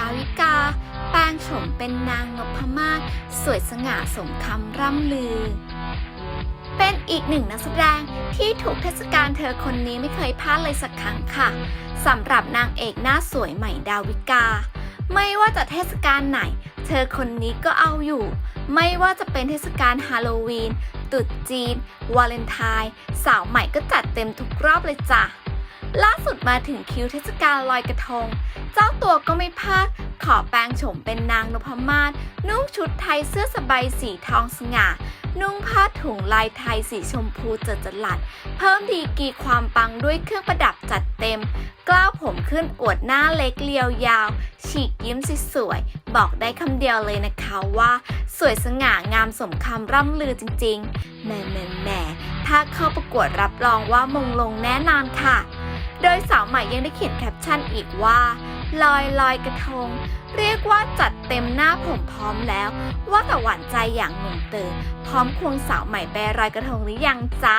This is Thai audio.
ดาวิกา ปางโฉมเป็นนางนพมาศสวยสง่าสมคำร่ำลือ เป็นอีกหนึ่งนักแสดงที่ถูกเทศกาลเธอคนนี้ไม่เคยพลาดเลยสักครั้งค่ะสำหรับนางเอกหน้าสวยใหม่ดาวิกา ไม่ว่าจะเทศกาลไหน เธอคนนี้ก็เอาอยู่ ไม่ว่าจะเป็นเทศกาลฮาโลวีนตรุษจีน วาเลนไทน์สาวใหม่ก็จัดเต็มทุกรอบเลยจ้ะล่าสุดมาถึงคิวเทศกาลลอยกระทง เจ้าตัวก็ไม่พลาด ขอแปลงโฉมเป็นนางนพมาศนุ่งชุดไทยเสื้อสบายสีทองสง่า นุ่งผ้าถุงลายไทยสีชมพูเจิดจรัสเพิ่มดีกีความปังด้วยเครื่องประดับจัดเต็ม กล้าวผมขึ้นอวดหน้าเล็กเรียวยาว ฉีกยิ้มสวย บอกได้คำเดียวเลยนะคะว่า สวยสง่างามสมคำร่ำลือจริงๆแหม่แหม่แหม่ถ้าเข้าประกวดรับรองว่ามงลงแน่นอนค่ะ โดยสาวใหม่ยังได้เขียนแคปชั่นอีกว่า ลอยลอยกระทง เรียกว่าจัดเต็มหน้าผมพร้อมแล้ว ว่าแต่หวานใจอย่างหนุ่มเตอพร้อมควงสาวใหม่ไปลอยกระทงหรือยังจ๊ะ